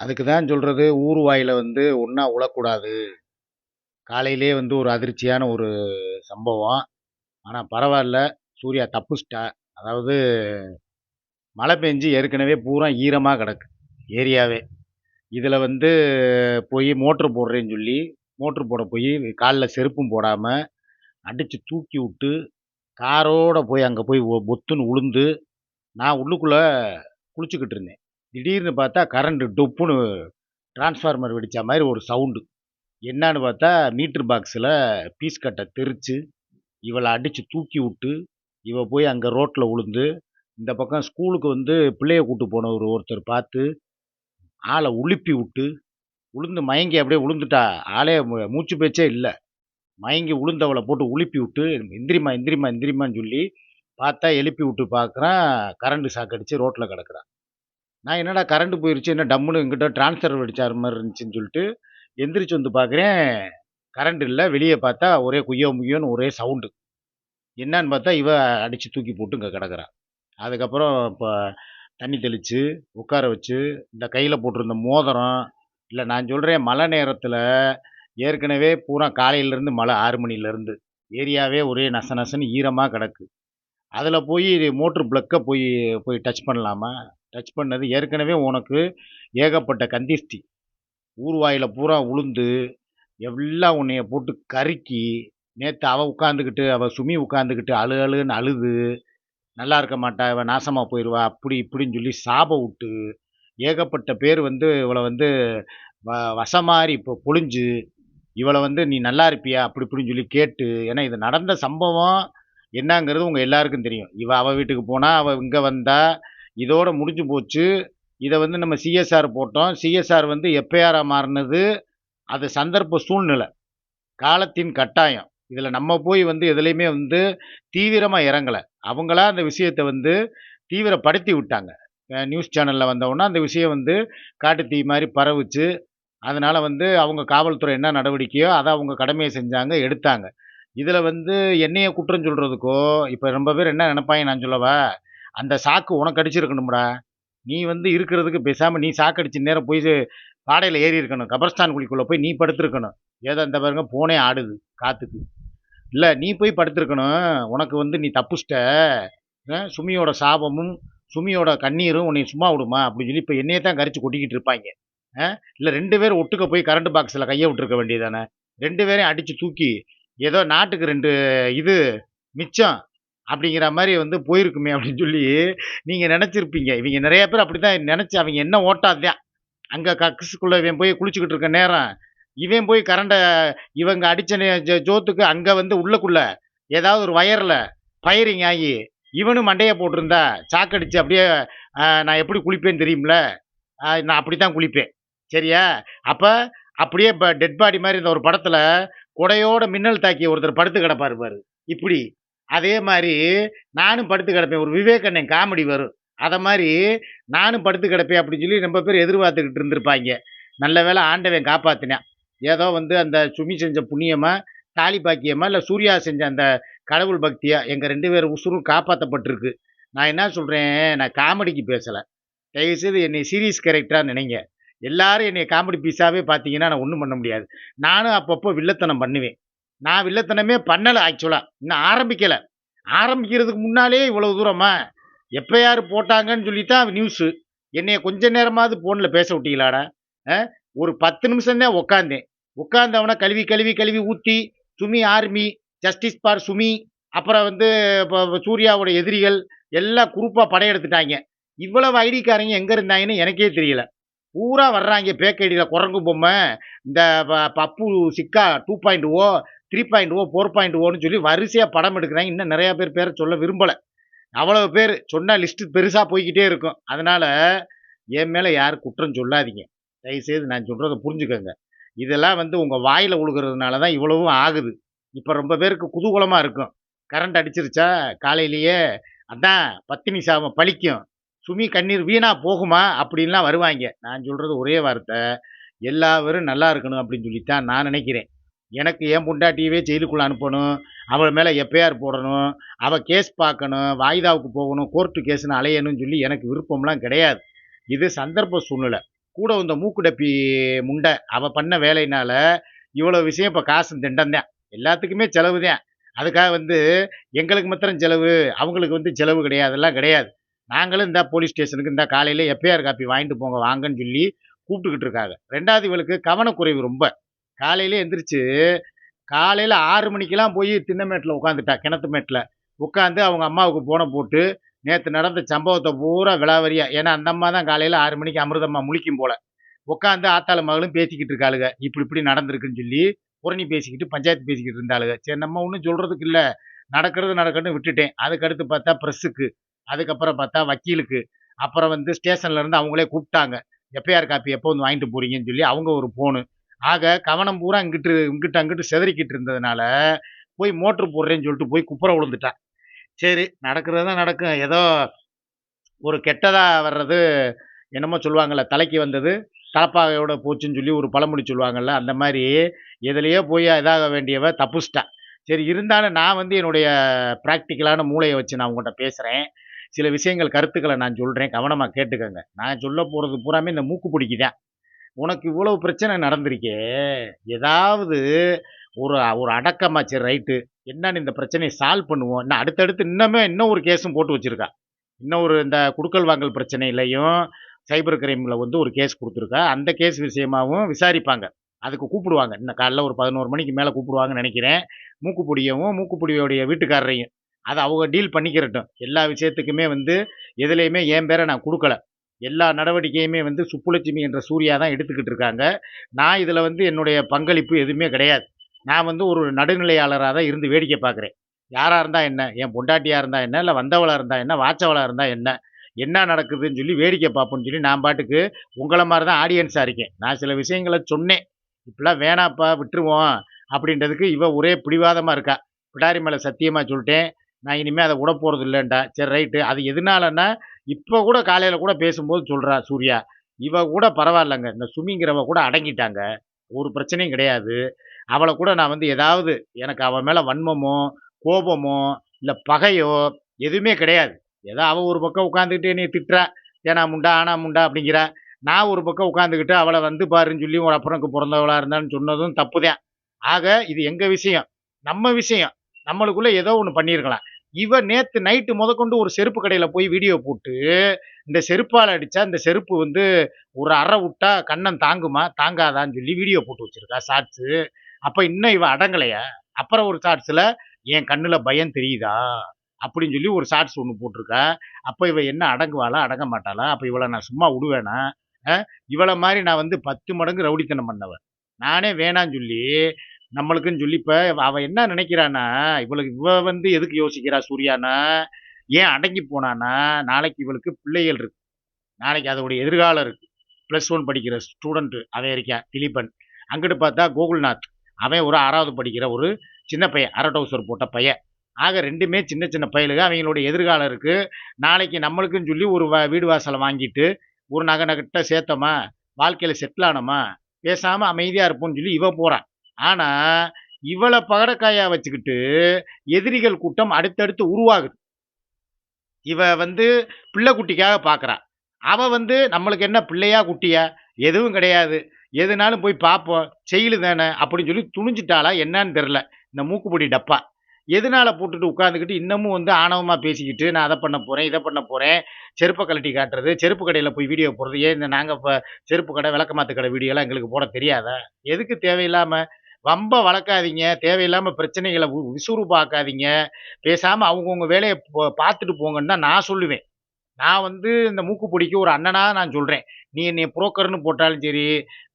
அதுக்கு தான் சொல்கிறது ஊர் வாயில் வந்து ஒன்றா உழக்கூடாது. காலையிலே வந்து ஒரு அதிர்ச்சியான ஒரு சம்பவம். ஆனால் பரவாயில்ல. சூர்யா தப்புச்சிட்டா. அதாவது மழை பெஞ்சு ஏற்கனவே பூரா ஈரமாக கிடக்கு ஏரியாவே. இதில் வந்து போய் மோட்ரு போடுறேன்னு சொல்லி மோட்ரு போட போய் காலில் செருப்பும் போடாமல் அடித்து தூக்கி விட்டு காரோட போய் அங்கே போய் ஒ- பொத்துன்னு உளுந்து நான் உள்ளுக்குள்ளே குளிச்சுக்கிட்டு இருந்தேன். திடீர்னு பார்த்தா கரண்ட்டு டொப்புன்னு டிரான்ஸ்ஃபார்மர் வெடித்த மாதிரி ஒரு சவுண்டு என்னன்னு பார்த்தா மீட்ரு பாக்ஸில் பீஸ் கட்டை தெரித்து இவளை அடித்து தூக்கி விட்டு இவ போய் அங்கே ரோட்டில் உளுந்து இந்த பக்கம் ஸ்கூலுக்கு வந்து பிள்ளைய கூட்டு போன ஒரு ஒருத்தர் பார்த்து ஆளை உழுப்பி விட்டு உளுந்து மயங்கி அப்படியே உளுந்துட்டா ஆளே மூச்சு பேச்சே இல்லை. மயங்கி உளுந்தவளை போட்டு உழுப்பி விட்டு எந்திரிமா எந்திரிமா எந்திரிமான்னு சொல்லி பார்த்தா எழுப்பி விட்டு பார்க்குறான் கரண்ட் சாக்கடிச்சு ரோட்டில் கிடக்குறான். நான் என்னடா கரண்ட்டு போயிடுச்சு என்ன டம்முன்னு எங்கிட்ட டிரான்ஸ்ஃபர் அடித்தார் மாதிரி இருந்துச்சுன்னு சொல்லிட்டு எந்திரிச்சு வந்து பார்க்குறேன். கரண்ட் இல்லை வெளியே பார்த்தா ஒரே குய்யோ முய்யோன்னு ஒரே சவுண்டு என்னன்னு பார்த்தா இவ அடித்து தூக்கி போட்டு இங்கே கிடக்குறான் அதுக்கப்புறம் இப்போ தண்ணி தெளித்து உட்கார வச்சு இந்த கையில் போட்டிருந்த மோதிரம் இல்லை நான் சொல்கிறேன் மழை நேரத்தில் ஏற்கனவே பூரா காலையிலேருந்து மழை ஆறு மணிலேருந்து ஏரியாவே ஒரே நச நசன்னு ஈரமாக கிடக்கு. அதில் போய் மோட்ரு ப்ளக்கை போய் போய் டச் பண்ணலாமா? டச் பண்ணது ஏற்கனவே உனக்கு ஏகப்பட்ட கந்திஷ்டி. ஊர்வாயில் பூரா உளுந்து எல்லாம் உன்னைய போட்டு கருக்கி நேற்று அவள் உட்காந்துக்கிட்டு அவள் சுமி உட்காந்துக்கிட்டு அழு அழுன்னு அழுது நல்லா இருக்க மாட்டா இவன் நாசமாக போயிடுவா அப்படி இப்படின்னு சொல்லி சாப விட்டு ஏகப்பட்ட பேர் வந்து இவளை வந்து வ வசமாரி இப்போ பொழிஞ்சு இவளை வந்து நீ நல்லா இருப்பியா அப்படி இப்படின்னு சொல்லி கேட்டு ஏன்னா இது நடந்த சம்பவம் என்னங்கிறது உங்கள் எல்லாருக்கும் தெரியும். இவள் அவள் வீட்டுக்கு போனால் அவள் இங்கே வந்தால் இதோட முடிஞ்சு போச்சு. இதை வந்து நம்ம சிஎஸ்ஆர் போட்டோம். சிஎஸ்ஆர் வந்து எப்பயாரா மாறினது. அது சந்தர்ப்ப சூழ்நிலை. காலத்தின் கட்டாயம். இதில் நம்ம போய் வந்து எதுலேயுமே வந்து தீவிரமாக இறங்கலை. அவங்களா அந்த விஷயத்தை வந்து தீவிரப்படுத்தி விட்டாங்க. நியூஸ் சேனலில் வந்தவுடனே அந்த விஷயம் வந்து காட்டுத்தீ மாதிரி பரவுச்சு. அதனால் வந்து அவங்க காவல்துறை என்ன நடவடிக்கையோ அதை அவங்க கடமையை செஞ்சாங்க எடுத்தாங்க. இதில் வந்து என்னைய குற்றம் சொல்கிறதுக்கோ இப்போ ரொம்ப பேர் என்ன நினைப்பாங்க நான் சொல்லவா? அந்த சாக்கு உனக்கு அடிச்சிருக்கணும்டா. நீ வந்து இருக்கிறதுக்கு பேசாமல் நீ சாக்கு அடிச்ச நேரம் போய் பாடையில் ஏறி இருக்கணும். கபர்ஸ்தான் குழிக்குள்ளே போய் நீ படுத்துருக்கணும். ஏதோ இந்த பாருங்க போனே ஆடுது காற்றுக்கு இல்லை நீ போய் படுத்துருக்கணும். உனக்கு வந்து நீ தப்புச்சிட்ட. சுமியோட சாபமும் சுமியோட கண்ணீரும் உன்னை சும்மா விடுமா? அப்படின்னு சொல்லி இப்போ என்னையே தான் கரிச்சு கொட்டிக்கிட்டு இருப்பாங்க. இல்லை ரெண்டு பேரும் ஒட்டுக்க போய் கரண்ட் பாக்ஸில் கையை விட்டுருக்க வேண்டியதானே ரெண்டு பேரையும் அடித்து தூக்கி ஏதோ நாட்டுக்கு ரெண்டு இது மிச்சம் அப்படிங்கிற மாதிரி வந்து போயிருக்குமே அப்படின்னு சொல்லி நீங்கள் நினச்சிருப்பீங்க. இவங்க நிறைய பேர் அப்படி தான் நினச்சி அவங்க என்ன ஓட்டாதான் அங்கே கக்ஸுக்குள்ளே இவன் போய் குளிச்சுக்கிட்டு இருக்க நேரம் இவன் போய் கரண்டை இவங்க அடித்த நே- ஜோ- ஜோத்துக்கு அங்கே வந்து உள்ளக்குள்ளே ஏதாவது ஒரு வயரில் ஃபயரிங் ஆகி இவனும் மண்டையை போட்டிருந்தா சாக்கடிச்சு அப்படியே நான் எப்படி குளிப்பேன்னு தெரியும்ல? நான் அப்படி தான் குளிப்பேன். சரியா? அப்போ அப்படியே இப்போ டெட் பாடி மாதிரி இந்த ஒரு படத்தில் கொடையோட மின்னல் தாக்கி ஒருத்தர் படுத்து கிடப்பாரு பாரு. இப்படி. அதே மாதிரி நானும் படுத்து கிடப்பேன். ஒரு விவேகண்ணன் காமெடி வரும். அதை மாதிரி நானும் படுத்து கிடப்பேன் அப்படின்னு சொல்லி ரொம்ப பேர் எதிர்பார்த்துக்கிட்டு இருந்திருப்பாங்க. நல்ல வேளை ஆண்டவன் காப்பாற்றினேன் ஏதோ வந்து அந்த சுமி செஞ்ச புண்ணியமாக தாலி பாக்கியமா இல்லை சூர்யா செஞ்ச அந்த கடவுள் பக்தியாக எங்கள் ரெண்டு பேர் உசுரும் காப்பாற்றப்பட்டிருக்கு நான் என்ன சொல்கிறேன் நான் காமெடிக்கு பேசலை. தயவுசெய்து என்னை சீரியஸ் கேரக்டராக நினைங்க. எல்லாரும் என்னை காமெடி பீஸாகவே பார்த்தீங்கன்னா நான் ஒன்றும் பண்ண முடியாது. நானும் அப்பப்போ வில்லத்தனம் பண்ணுவேன். நான் வில்லத்தனமே பண்ணலை ஆக்சுவலாக இன்னும் ஆரம்பிக்கலை. ஆரம்பிக்கிறதுக்கு முன்னாலே இவ்வளோ தூரமா? எப்போ யார் போட்டாங்கன்னு சொல்லி தான் நியூஸு என்னைய கொஞ்ச நேரமாவது ஃபோனில் பேச விட்டீங்களாடா? ஆ? ஒரு பத்து நிமிஷம் தான் உட்காந்தேன் உட்காந்தவன கழுவி கழுவி கழுவி ஊற்றி Sumi army justice for Sumi அப்புறம் வந்து இப்போ சூர்யாவோட எதிரிகள் எல்லாம் குரூப்பாக படையெடுத்துட்டாங்க. இவ்வளவு ஐடிக்காரங்க எங்கே இருந்தாங்கன்னு எனக்கே தெரியல. பூரா வர்றாங்க பேக்கடியில் குரங்கு பொம்மை இந்த ப- பப்பு சிக்கா two point oh three point oh four point ஓன்னு சொல்லி வரிசையாக படம் எடுக்கிறாங்க. இன்னும் நிறையா பேர் பேரை சொல்ல விரும்பலை. அவ்வளோ பேர் சொன்னால் லிஸ்ட்டு பெருசாக போய்கிட்டே இருக்கும். அதனால் என் மேலே யாரும் குற்றம் சொல்லாதீங்க. தயவுசெய்து நான் சொல்கிறத புரிஞ்சுக்கோங்க. இதெல்லாம் வந்து உங்கள் வாயில் உழுகிறதுனால தான் இவ்வளவும் ஆகுது. இப்போ ரொம்ப பேருக்கு குதூகலமாக இருக்கும். கரண்ட் அடிச்சிருச்சா? காலையிலேயே அதான் பத்தினி சாமம் பழிக்கும். சுமி கண்ணீர் வீணாக போகுமா? அப்படின்லாம் வருவாங்க. நான் சொல்கிறது ஒரே வார்த்தை. எல்லாரும் நல்லா இருக்கணும் அப்படின்னு சொல்லித்தான் நான் நினைக்கிறேன். எனக்கு என் பொண்டாட்டியவே ஜெயிலுக்குள்ளே அனுப்பணும் அவள் மேலே எஃப்ஐஆர் போடணும் அவள் கேஸ் பார்க்கணும் வாய்தாவுக்கு போகணும் கோர்ட்டு கேஸ்னு அலையணும்னு சொல்லி எனக்கு விருப்பம்லாம் கிடையாது. இது சந்தர்ப்ப சூழ்நிலை. கூட வந்த மூக்குடப்பி முண்டை அவள் பண்ண வேலையினால இவ்வளோ விஷயம் இப்போ காசு திண்டம்தான் எல்லாத்துக்குமே செலவு தான். அதுக்காக வந்து எங்களுக்கு மாத்திரம் செலவு அவங்களுக்கு வந்து செலவு கிடையாது அதெல்லாம் கிடையாது. நாங்களும் இந்த போலீஸ் ஸ்டேஷனுக்கு இந்த காலையில் எஃப்ஐஆர் காப்பி வாங்கிட்டு போங்க வாங்கன்னு சொல்லி கூப்பிட்டுக்கிட்டு இருக்காங்க. ரெண்டாவது இவளுக்கு கவனக்குறைவு ரொம்ப. காலையில எந்திரிச்சு காலையில் ஆறு மணிக்கெல்லாம் போய் திண்ணமேட்டில் உட்காந்துட்டா கிணத்து மேட்டில். உட்காந்து அவங்க அம்மாவுக்கு போனை போட்டு நேற்று நடந்த சம்பவத்தை பூரா விளாவரியா ஏன்னா அந்த அம்மா தான் காலையில் ஆறு மணிக்கு அமிர்தம்மா முழிக்கும் போல. உட்காந்து ஆத்தாள மகளும் பேசிக்கிட்டு இருக்காளுங்க இப்படி இப்படி நடந்திருக்குன்னு சொல்லி புரணி பேசிக்கிட்டு பஞ்சாயத்து பேசிக்கிட்டு இருந்தாளுங்க சரி நம்ம ஒன்றும் சொல்கிறதுக்கு இல்லை. நடக்கிறது நடக்கணும்னு விட்டுட்டேன். அதுக்கடுத்து பார்த்தா ப்ரெஸ்ஸுக்கு அதுக்கப்புறம் பார்த்தா வக்கீலுக்கு. அப்புறம் வந்து ஸ்டேஷன்லேருந்து அவங்களே கூப்பிட்டாங்க. எப்பயார் காப்பி எப்போ வந்து வாங்கிட்டு போகிறீங்கன்னு சொல்லி அவங்க ஒரு ஃபோனு ஆக கவனம் பூரா இங்கிட்டு இங்கிட்டு அங்கிட்டு செதறிக்கிட்டு இருந்ததுனால போய் மோட்ரு போடுறேன்னு சொல்லிட்டு போய் குப்புற விழுந்துட்டான் சரி நடக்கிறது தான் நடக்கும். ஏதோ ஒரு கெட்டதாக வர்றது என்னமோ சொல்லுவாங்கள்ல தலைக்கு வந்தது தலப்பாகையோட போச்சுன்னு சொல்லி ஒரு பழமொழி சொல்லுவாங்கள்ல அந்த மாதிரி எதுலேயோ போய் இதாக வேண்டியவ தப்புச்சிட்டா. சரி இருந்தாலும் நான் வந்து என்னுடைய ப்ராக்டிக்கலான மூளையை வச்சு நான் உங்கள்கிட்ட பேசுகிறேன் சில விஷயங்கள் கருத்துக்களை நான் சொல்கிறேன் கவனமாக கேட்டுக்கோங்க. நான் சொல்ல போகிறது பூராமே இந்த மூக்கு பிடிக்குதான். உனக்கு இவ்வளவு பிரச்சனை நடந்திருக்கே. ஏதாவது ஒரு ஒரு அடக்கமாச்சு ரைட்டு. என்னன்னு இந்த பிரச்சனையை சால்வ் பண்ணுவோம். இன்னும் அடுத்தடுத்து இன்னுமே இன்னும் ஒரு கேஸும் போட்டு வச்சுருக்கா. இன்னும் ஒரு இந்த குடுக்கல் வாங்கல் பிரச்சனையிலையும் சைபர் கிரைமில் வந்து ஒரு கேஸ் கொடுத்துருக்கா. அந்த கேஸ் விஷயமாகவும் விசாரிப்பாங்க. அதுக்கு கூப்பிடுவாங்க. இன்னும் காலைல ஒரு பதினோரு மணிக்கு மேலே கூப்பிடுவாங்கன்னு நினைக்கிறேன். மூக்குப்பொடியவும் மூக்குப்பொடியோடைய வீட்டுக்காரரையும். அதை அவங்க டீல் பண்ணிக்கிறட்டும். எல்லா விஷயத்துக்குமே வந்து எதுலேயுமே என் பேரை நான் கொடுக்கல. எல்லா நடவடிக்கையுமே வந்து சுப்புலட்சுமி என்ற சூர்யா தான் எடுத்துக்கிட்டு இருக்காங்க. நான் இதில் வந்து என்னுடைய பங்களிப்பு எதுவுமே கிடையாது. நான் வந்து ஒரு நடுநிலையாளராக தான் இருந்து வேடிக்கை பார்க்குறேன். யாராக இருந்தால் என்ன? என் பொண்டாட்டியாக இருந்தால் என்ன? இல்லை வந்தவளாக இருந்தால் என்ன? வாச்சவளாக இருந்தால் என்ன? என்ன நடக்குதுன்னு சொல்லி வேடிக்கை பார்ப்போம்னு சொல்லி நான் பாட்டுக்கு உங்களை மாதிரி தான் ஆடியன்ஸாக இருக்கேன். நான் சில விஷயங்களை சொன்னேன். இப்படிலாம் வேணாப்பா விட்டுருவோம். அப்படின்றதுக்கு இவ ஒரே பிடிவாதமாக இருக்கா. பிடாரி மேலே சத்தியமாக சொல்லிட்டேன். நான் இனிமேல் அதை விட போகிறது இல்லைண்டா சரி ரைட்டு அது எதனாலன்னா இப்போ கூட காலையில் கூட பேசும்போது சொல்கிறா சூர்யா இவ கூட பரவாயில்லைங்க. இந்த சுமிங்கிறவ கூட அடங்கிட்டாங்க ஒரு பிரச்சனையும் கிடையாது. அவளை கூட நான் வந்து ஏதாவது எனக்கு அவன் மேலே வன்மமோ கோபமோ இல்லை பகையோ எதுவுமே கிடையாது. ஏதோ அவள் ஒரு பக்கம் உட்காந்துக்கிட்டு என்னை திட்டுறா. ஏனா முண்டா ஆனா முண்டா அப்படிங்கிறா. நான் ஒரு பக்கம் உட்காந்துக்கிட்டு அவளை வந்து பாருன்னு சொல்லி ஒரு அப்புறம்க்கு பிறந்தவளாக இருந்தான்னு சொன்னதும் தப்பு தான் ஆக இது எங்கள் விஷயம்? நம்ம விஷயம். நம்மளுக்குள்ள ஏதோ ஒன்று பண்ணியிருக்கலாம். இவ நேற்று நைட்டு முதற்கொண்டு ஒரு செருப்பு கடையில் போய் வீடியோ போட்டு இந்த செருப்பால் அடித்தா இந்த செருப்பு வந்து ஒரு அறை விட்டா கண்ணன் தாங்குமா? தாங்காதான்னு சொல்லி வீடியோ போட்டு வச்சுருக்கா ஷார்ட்ஸு அப்போ இன்னும் இவன் அடங்கலையா? அப்புறம் ஒரு ஷார்ட்ஸில் என் கண்ணில் பயம் தெரியுதா? அப்படின்னு சொல்லி ஒரு ஷார்ட்ஸ் ஒன்று போட்டிருக்கா. அப்போ இவன் என்ன அடங்குவாளா? அடங்க மாட்டாளா? அப்போ இவளை நான் சும்மா விடுவேனா? இவளை மாதிரி நான் வந்து பத்து மடங்கு ரவுடித்தனம் பண்ணவன். நானே வேணான்னு சொல்லி நம்மளுக்குன்னு சொல்லி இப்போ அவன் என்ன நினைக்கிறானா இவளுக்கு இவ வந்து எதுக்கு யோசிக்கிறா சூர்யானா? ஏன் அடங்கி போனானா நாளைக்கு இவளுக்கு பிள்ளைகள் இருக்கு. நாளைக்கு அதோடைய எதிர்காலம் இருக்கு. ப்ளஸ் ஒன் படிக்கிற ஸ்டூடெண்ட்டு அவன் இருக்கான் திலீபன். அங்கிட்டு பார்த்தா கோகுல்நாத். அவன் ஒரு ஆறாவது படிக்கிற ஒரு சின்ன பையன் அரை போட்ட பையன். ஆக ரெண்டுமே சின்ன சின்ன பயலுக அவங்களுடைய எதிர்காலம் இருக்குது நாளைக்கு நம்மளுக்குன்னு சொல்லி ஒரு வ- வீடு வாசலை வாங்கிட்டு ஒரு நகை நகட்ட சேர்த்தோமா? வாழ்க்கையில் செட்டில் ஆனோமா? பேசாமல் அமைதியாக இருப்போம்னு சொல்லி இவன் போகிறான் ஆனால் இவளை பகடக்காயா வச்சுக்கிட்டு எதிரிகள் கூட்டம் அடுத்தடுத்து உருவாகுது. இவ வந்து பிள்ளை குட்டிக்காக பார்க்குறா அவ வந்து நம்மளுக்கு என்ன பிள்ளையா குட்டியா? எதுவும் கிடையாது. எதுனாலும் போய் பார்ப்போம் செயலு தானே? அப்படின்னு சொல்லி துணிஞ்சிட்டாளா என்னன்னு தெரில இந்த மூக்குப்பொடி டப்பா. எதனால போட்டுட்டு உட்காந்துக்கிட்டு இன்னமும் வந்து ஆணவமாக பேசிக்கிட்டு நான் அதை பண்ண போகிறேன் இதை பண்ண போகிறேன் செருப்பை கழட்டி காட்டுறது செருப்பு கடையில் போய் வீடியோ போடுறது ஏன் இந்த நாங்கள் இப்போ செருப்பு கடை விளக்கமாத்து கடை வீடியோலாம் எங்களுக்கு போட தெரியாதா? எதுக்கு தேவையில்லாமல் வம்ப வளர்க்காதீங்க. தேவையில்லாமல் பிரச்சனைகளை வி- விசுறுபாக்காதீங்க பேசாமல் அவங்கவுங்க வேலையை பார்த்துட்டு போங்கன்னு தான் நான் சொல்லுவேன். நான் வந்து இந்த மூக்கு பிடிக்க ஒரு அண்ணனாக நான் சொல்கிறேன் நீ என்னை புரோக்கர்னு போட்டாலும் சரி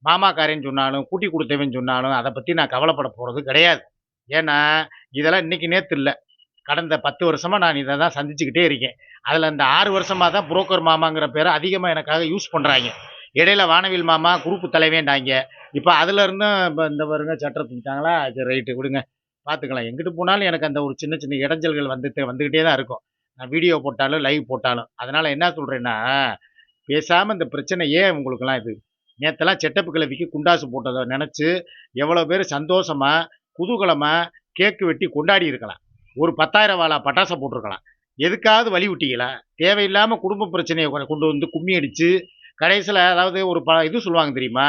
மாமாக்காரன்னு சொன்னாலும் கூட்டி கொடுத்தவன் சொன்னாலும் அதை பற்றி நான் கவலைப்பட போகிறது கிடையாது. ஏன்னா இதெல்லாம் இன்றைக்கி நேற்று இல்லை. கடந்த பத்து வருஷமாக நான் இதை தான் சந்திச்சுக்கிட்டே இருக்கேன். அதில் இந்த ஆறு வருஷமாக தான் புரோக்கர் மாமாங்கிற பேரை அதிகமாக எனக்காக யூஸ் பண்ணுறாங்க இடையில வானவில் மாமா குரூப்பு தலைவேண்டாங்க இப்போ அதுலேருந்து இப்போ இந்த வருங்க சட்டை தூக்கிட்டாங்களா? சரி ரைட்டு கொடுங்க பார்த்துக்கலாம் எங்கிட்டு போனாலும் எனக்கு அந்த ஒரு சின்ன சின்ன இடைஞ்சல்கள் வந்துட்டு வந்துக்கிட்டே தான் இருக்கும். நான் வீடியோ போட்டாலும் லைவ் போட்டாலும். அதனால் என்ன சொல்கிறேன்னா பேசாமல் இந்த பிரச்சனை ஏன் உங்களுக்கெல்லாம் இது? நேற்றுலாம் செட்டப்பு கிளவிக்கு குண்டாசு போட்டதை நினச்சி எவ்வளோ பேர் சந்தோஷமா குதூகலமாக கேக்கு வெட்டி கொண்டாடி இருக்கலாம். ஒரு பத்தாயிரம் வாழா பட்டாசை போட்டிருக்கலாம். எதுக்காவது வழி விட்டீங்களா தேவையில்லாமல் குடும்ப பிரச்சனையை கொண்டு வந்து கும்மி அடித்து கடைசியில் அதாவது ஒரு ப இது சொல்லுவாங்க தெரியுமா?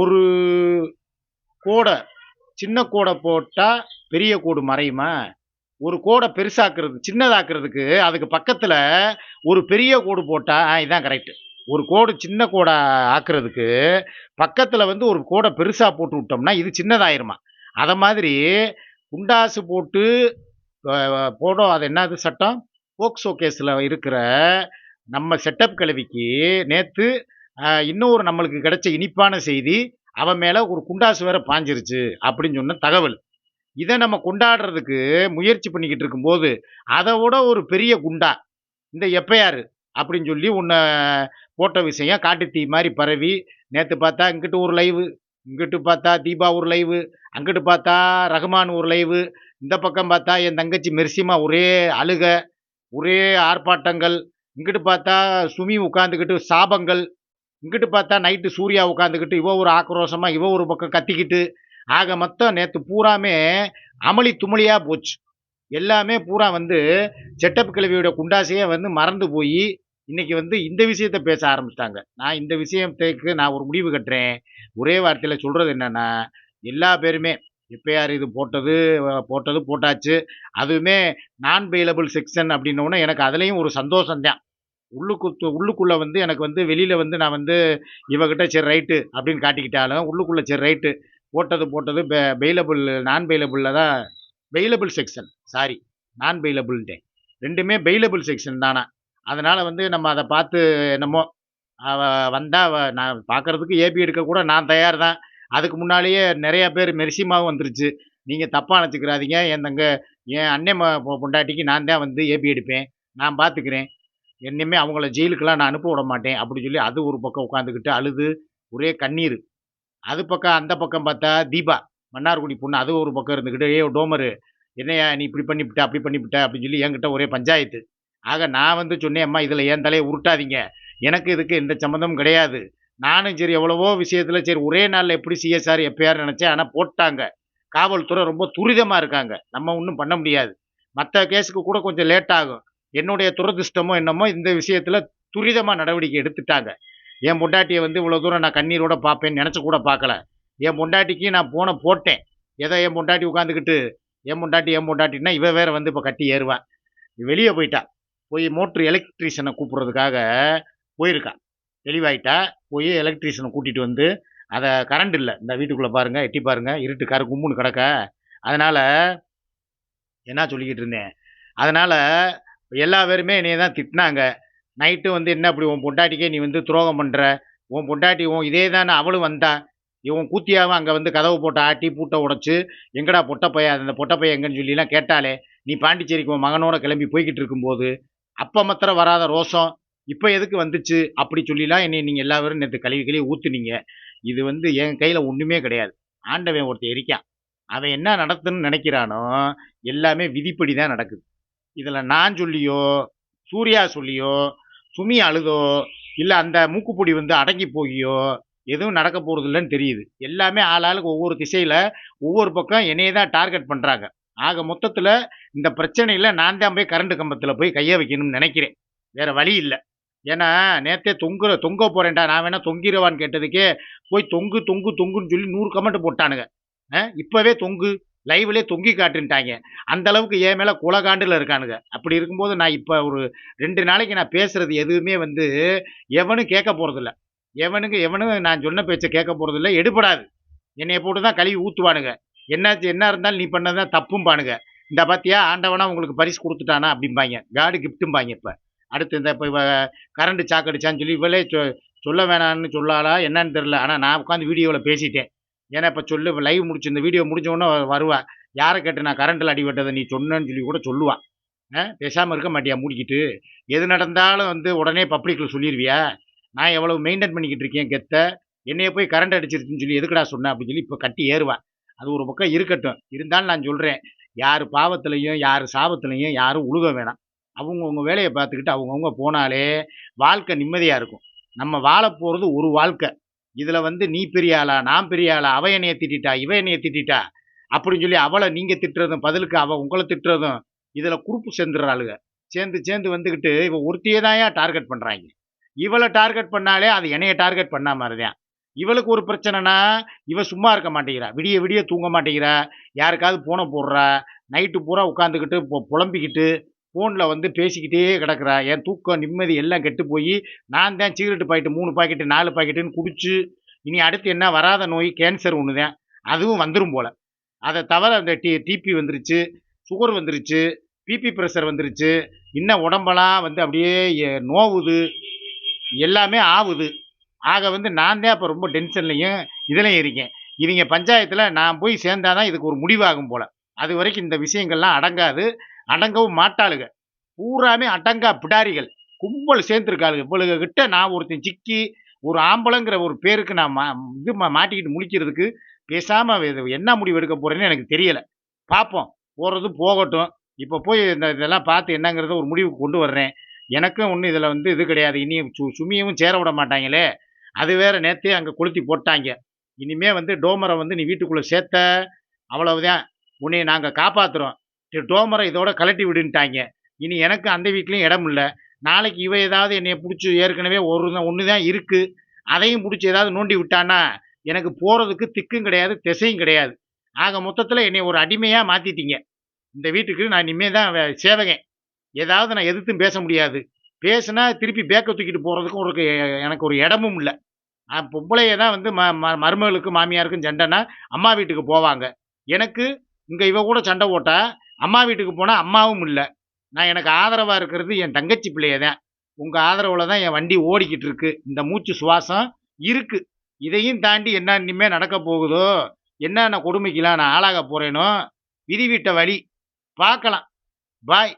ஒரு கோடை சின்ன கோடை போட்டால் பெரிய கோடு மறையுமா? ஒரு கோடை பெருசாக்குறது சின்னதாக்குறதுக்கு அதுக்கு பக்கத்தில் ஒரு பெரிய கோடு போட்டால் இதான் கரெக்டு ஒரு கோடு சின்ன கோடை ஆக்குறதுக்கு பக்கத்தில் வந்து ஒரு கோடை பெருசாக போட்டு விட்டோம்னா இது சின்னதாயிருமா? அதை மாதிரி குண்டாசு போட்டு போடும் அது என்னது சட்டம்? போக்சோ கேஸில் இருக்கிற நம்ம செட்டப் கிழவிக்கு நேற்று இன்னொரு நம்மளுக்கு கிடைச்ச இனிப்பான செய்தி அவன் மேலே ஒரு குண்டாசு வேற பாஞ்சிருச்சு அப்படின்னு சொன்ன தகவல். இதை நம்ம கொண்டாடுறதுக்கு முயற்சி பண்ணிக்கிட்டு இருக்கும்போது அதை விட ஒரு பெரிய குண்டா இந்த எப்பயாரு அப்படின்னு சொல்லி உன்னை போட்ட விஷயம் காட்டு தீ மாதிரி பரவி நேற்று பார்த்தா இங்கிட்டு ஒரு லைவு இங்கிட்டு பார்த்தா தீபா ஒரு லைவு அங்கிட்டு பார்த்தா ரஹ்மான் ஒரு லைவு இந்த பக்கம் பார்த்தா என் தங்கச்சி மெர்சிமா ஒரே அழுக ஒரே ஆர்ப்பாட்டங்கள் இங்கிட்டு பார்த்தா சுமி உட்காந்துக்கிட்டு சாபங்கள். இங்கிட்டு பார்த்தா நைட்டு சூர்யா உட்காந்துக்கிட்டு இவ ஒரு ஆக்ரோஷமாக இவ ஒரு பக்கம் கத்திக்கிட்டு. ஆக மொத்தம் நேற்று பூராமே அமளி துமளியாக போச்சு. எல்லாமே பூரா வந்து செட்டப் கிழவியோட குண்டாசையே வந்து மறந்து போய் இன்னைக்கு வந்து இந்த விஷயத்த பேச ஆரம்பிச்சிட்டாங்க. நான் இந்த விஷயத்துக்கு நான் ஒரு முடிவு கட்டுறேன். ஒரே வார்த்தையில் சொல்கிறது என்னென்னா எல்லா பேருமே எப்பயார் இது போட்டது போட்டது போட்டாச்சு. அதுவுமே நான் பெயிலபிள் செக்ஷன் அப்படின்னோடனே எனக்கு அதுலேயும் ஒரு சந்தோஷம்தான். உள்ளுக்கு உள்ளுக்குள்ளே வந்து எனக்கு வந்து வெளியில் வந்து நான் வந்து இவகிட்ட சரி ரைட்டு அப்படின்னு காட்டிக்கிட்டாலும் உள்ளுக்குள்ளே சரி ரைட்டு போட்டது போட்டது பெ பெயிலபிள் நான் பெயிலபிளில் தான் பெயிலபிள் செக்ஷன் சாரி நான் பெயிலபிள்ட்டேன் ரெண்டுமே பெயிலபிள் செக்ஷன் தானா. அதனால் வந்து நம்ம அதை பார்த்து என்னமோ வந்தால் நான் பார்க்குறதுக்கு ஏபி எடுக்க கூட நான் தயார் தான். அதுக்கு முன்னாலேயே நிறையா பேர் மெரிசிமாவும் வந்துருச்சு. நீங்கள் தப்பாக நினச்சிக்கிறாதீங்க. என் தங்க என் அண்ணன் ம- பொ- பொண்டாட்டிக்கு நான் தான் வந்து ஏபி எடுப்பேன். நான் பார்த்துக்கிறேன். என்னையுமே அவங்கள ஜெயிலுக்கெல்லாம் நான் அனுப்ப விட மாட்டேன் அப்படின்னு சொல்லி அது ஒரு பக்கம் உட்காந்துக்கிட்டு அழுது ஒரே கண்ணீர். அது பக்கம் அந்த பக்கம் பார்த்தா தீபா மன்னார்குடி பொண்ணு அது ஒரு பக்கம் இருந்துக்கிட்டு ஏ டோமரு என்னையா நீ இப்படி பண்ணிவிட்ட அப்படி பண்ணிவிட்ட அப்படின்னு சொல்லி என்கிட்ட ஒரே பஞ்சாயத்து. ஆக நான் வந்து சொன்னேன் அம்மா இதில் என் தலையை உருட்டாதீங்க. எனக்கு இதுக்கு எந்த சம்மந்தமும் கிடையாது. நானும் சரி எவ்வளவோ விஷயத்தில் சரி ஒரே நாளில் எப்படி சிஎஸ்ஆர் எப்பயார் நினச்சேன் ஆனால் போட்டாங்க. காவல்துறை ரொம்ப துரிதமாக இருக்காங்க. நம்ம ஒன்றும் பண்ண முடியாது. மற்ற கேஸுக்கு கூட கொஞ்சம் லேட் ஆகும். என்னுடைய துரதிர்ஷ்டமோ என்னமோ இந்த விஷயத்தில் துரிதமாக நடவடிக்கை எடுத்துட்டாங்க. என் பொண்டாட்டியை வந்து இவ்வளோ தூரம் நான் கண்ணீரோட பார்ப்பேன்னு நினச்சி கூட பார்க்கல. என் பொண்டாட்டிக்கு நான் போன போட்டேன். ஏதோ என் பொண்டாட்டி உட்காந்துக்கிட்டு என் பொண்டாட்டி என் பொண்டாட்டின்னா இவ வேற வந்து இப்போ கட்டி ஏறுவா. வெளியே போயிட்டா. போய் மோட்ரு எலக்ட்ரீஷியனை கூப்பிட்றதுக்காக போயிருக்கா. தெளிவாயிட்டா. போய் எலக்ட்ரீஷியனை கூட்டிகிட்டு வந்து அதை கரண்ட் இல்லை. இந்த வீட்டுக்குள்ளே பாருங்கள் எட்டி பாருங்கள் இருட்டு கரு கும்முன்னு கிடக்க. அதனால் என்ன சொல்லிக்கிட்டு இருந்தேன்? அதனால் எல்லா பேருமே என்னைய தான் திட்டினாங்க. நைட்டு வந்து என்ன அப்படி உன் பொண்டாட்டிக்கே நீ வந்து துரோகம் பண்ணுற உன் பொண்டாட்டி உன் இதே தானே அவளும் வந்தா. இவன் கூத்தியாவும் அங்கே வந்து கதவு போட்டு ஆட்டி பூட்டை உடச்சி எங்கடா பொட்டப்பைய அந்த பொட்டப்பைய எங்கன்னு சொல்லிலாம் கேட்டாலே நீ பாண்டிச்சேரிக்கு உன் மகனோட கிளம்பி போய்கிட்டு இருக்கும்போது அப்போ மாத்திரம் வராத ரோஷம் இப்போ எதுக்கு வந்துச்சு? அப்படி சொல்லிலாம் என்னை நீங்கள் எல்லா பேரும் நேற்று கழுவி கழுவி ஊற்றுனீங்க இது வந்து என் கையில் ஒன்றுமே கிடையாது. ஆண்டவன் ஒருத்தன் இருக்கான். அவன் என்ன நடத்துன்னு நினைக்கிறானோ எல்லாமே விதிப்படி தான் நடக்குது. இதில் நான் சொல்லியோ சூர்யா சொல்லியோ சுமி அழுதோ இல்லை அந்த மூக்குப்பொடி வந்து அடங்கி போகியோ எதுவும் நடக்க போகிறது இல்லைன்னு தெரியுது. எல்லாமே ஆளாளுக்கு ஒவ்வொரு திசையில் ஒவ்வொரு பக்கம் என்னையே தான் டார்கெட் பண்ணுறாங்க ஆக மொத்தத்தில் இந்த பிரச்சனையில் நான் தான் போய் கரண்ட் கம்பத்தில் போய் கையை வைக்கணும்னு நினைக்கிறேன். வேறு வழி இல்லை. ஏன்னா நேத்தே தொங்குற தொங்க போகிறேன்டா நான் வேணால் தொங்கிடுவான்னு கேட்டதுக்கே போய் தொங்கு தொங்கு தொங்குன்னு சொல்லி நூறு கமெண்ட் போட்டானுங்க. இப்போவே தொங்கு. லைவ்லேயே தொங்கி காட்டுன்ட்டாங்க. அந்த அளவுக்கு என் மேலே குலகாண்டில் இருக்கானுங்க. அப்படி இருக்கும்போது நான் இப்போ ஒரு ரெண்டு நாளைக்கு நான் பேசுகிறது எதுவுமே வந்து எவனும் கேட்க போகிறதில்ல எவனுக்கு எவனும் நான் சொன்ன பேச்சை கேட்க போகிறதில்ல எடுபடாது. என்னைய போட்டு தான் கழுவி ஊற்றுவானுங்க என்னாச்சு என்ன இருந்தாலும் நீ பண்ணது தான் தப்பும் பானுங்க இந்த பார்த்தியா ஆண்டவனா உங்களுக்கு பரிசு கொடுத்துட்டானா அப்படிம்பாங்க. காடு கிஃப்ட்டும்பாங்க இப்போ. அடுத்து இந்த இப்போ இவ கரண்ட் சாக்கடிச்சான்னு சொல்லி இவளே சொ சொல்ல வேணான்னு சொல்லாளா என்னன்னு தெரில ஆனால் நான் உட்காந்து வீடியோவில் பேசிட்டேன். ஏன்னா இப்போ சொல்லு இப்போ லைவ் முடிச்சு இந்த வீடியோ முடிஞ்ச உடனே வருவா. யாரை கேட்டு நான் கரண்ட்டில் அடிபட்டதை நீ சொன்னேன்னு சொல்லி கூட சொல்லுவான் பேசாமல் இருக்க மாட்டியா மூடிக்கிட்டு? எது நடந்தாலும் வந்து உடனே பப்ளிக்கில் சொல்லிடுவியா நான் எவ்வளோ மெயின்டைன் பண்ணிக்கிட்டு இருக்கேன் கெத்த? என்னைய போய் கரண்ட் அடிச்சிருச்சுன்னு சொல்லி எதுக்குடா சொன்னேன் அப்படின்னு சொல்லி இப்போ கட்டி ஏறுவா. அது ஒரு பக்கம் இருக்கட்டும். இருந்தாலும் நான் சொல்கிறேன் யார் பாவத்துலையும் யார் சாபத்துலையும் யாரும் உழுக வேணாம். அவங்கவுங்க வேலையை பார்த்துக்கிட்டு அவங்கவுங்க போனாலே வாழ்க்கை நிம்மதியாக இருக்கும். நம்ம வாழ போகிறது ஒரு வாழ்க்கை. இதில் வந்து நீ பெரிய ஆளா நான் பெரிய ஆளா அவ என்னைய திட்டிட்டா இவ என்னைய திட்டிட்டா அப்படின்னு சொல்லி அவளை நீங்கள் திட்டுறதும் பதிலுக்கு அவள் உங்களை திட்டுறதும் இதில் குறுப்பு சேர்ந்துடுறாளுங்க சேர்ந்து சேர்ந்து வந்துக்கிட்டு இவன் ஒருத்தியே தான் டார்கெட் பண்ணுறாங்க இவளை டார்கெட் பண்ணாலே அது என்னைய டார்கெட் பண்ண மாதிரிதான். இவளுக்கு ஒரு பிரச்சனைனா இவ சும்மா இருக்க மாட்டேங்கிறா. விடிய விடிய தூங்க மாட்டேங்கிறா. யாருக்காவது போனை போடுறா. நைட்டு பூரா உட்காந்துக்கிட்டு புலம்பிக்கிட்டு ஃபோனில் வந்து பேசிக்கிட்டே கிடக்குறா. என் தூக்கம் நிம்மதி எல்லாம் கெட்டு போய் நான் தான் சிகரெட்டு பாக்கெட்டு மூணு பாக்கெட்டு நாலு பாக்கெட்டுன்னு குடிச்சு இனி அடுத்து என்ன வராத நோய் கேன்சர் ஒன்று தான் அதுவும் வந்துடும் போல். அதை தவிர அந்த டி டிபி வந்துருச்சு சுகர் வந்துருச்சு பிபி ப்ரெஷர் வந்துருச்சு இன்னும் உடம்பெல்லாம் வந்து அப்படியே நோவுது. எல்லாமே ஆகுது ஆக வந்து நான் தான் இப்போ ரொம்ப டென்ஷன்லையும் இதுலையும் இருக்கேன். இவங்க பஞ்சாயத்தில் நான் போய் சேர்ந்தாதான் இதுக்கு ஒரு முடிவாகும் போல். அது வரைக்கும் இந்த விஷயங்கள்லாம் அடங்காது. அடங்கவும் மாட்டாளுங்க பூராமே அடங்கா பிடாரிகள். கும்பல் சேர்ந்துருக்காளுங்க இவளுக கிட்ட நான் ஒருத்தன் சிக்கி ஒரு ஆம்பளைங்கிற ஒரு பேருக்கு நான் மா இது மா- மாட்டிக்கிட்டு முழிக்கிறதுக்கு பேசாமல் என்ன முடிவு எடுக்க போகிறேன்னு எனக்கு தெரியலை. பார்ப்போம் போகிறது போகட்டும். இப்போ போய் இந்த இதெல்லாம் பார்த்து என்னங்கிறத ஒரு முடிவுக்கு கொண்டு வர்றேன். எனக்கும் ஒன்றும் இதில் வந்து இது கிடையாது. இனியும் சு சுமியவும் சேர விட மாட்டாங்களே. அது வேற நேற்றே அங்கே கொளுத்தி போட்டாங்க. இனிமே வந்து டோமரை வந்து நீ வீட்டுக்குள்ளே சேர்த்த. அவ்வளவுதான். உன்னை நாங்கள் காப்பாற்றுறோம் டோமரை இதோட கலட்டி விடுன்ட்டாங்க. இனி எனக்கு அந்த வீட்லேயும் இடம் இல்லை. நாளைக்கு இவ ஏதாவது என்னை பிடிச்சி ஏற்கனவே ஒரு ஒன்று தான் இருக்குது அதையும் பிடிச்சி ஏதாவது நோண்டி விட்டான்னா எனக்கு போகிறதுக்கு திக்கும் கிடையாது திசையும் கிடையாது. ஆக மொத்தத்தில் என்னை ஒரு அடிமையாக மாற்றிட்டீங்க இந்த வீட்டுக்கு நான் இனிமே தான் சேவகன். ஏதாவது நான் எதிர்த்தும் பேச முடியாது. பேசுனா திருப்பி பேக்கை தூக்கிட்டு போகிறதுக்கும் ஒரு எனக்கு ஒரு இடமும் இல்லை. பொம்பளைய தான் வந்து ம ம- மருமகளுக்கும் மாமியாருக்கும் சண்டைனா அம்மா வீட்டுக்கு போவாங்க. எனக்கு இங்கே இவ கூட சண்டை போட்டா அம்மா வீட்டுக்கு போனால் அம்மாவும் இல்லை. நான் எனக்கு ஆதரவாக இருக்கிறது என் தங்கச்சி பிள்ளைய தான். உங்கள் ஆதரவில் தான் என் வண்டி ஓடிக்கிட்டு இருக்கு. இந்த மூச்சு சுவாசம் இருக்கு. இதையும் தாண்டி என்ன இனிமேல் நடக்க போகுதோ என்னென்ன கொடுமைக்கெலாம் நான் ஆளாக போகிறேனோ விதி விட்ட வழி. பார்க்கலாம். பாய்.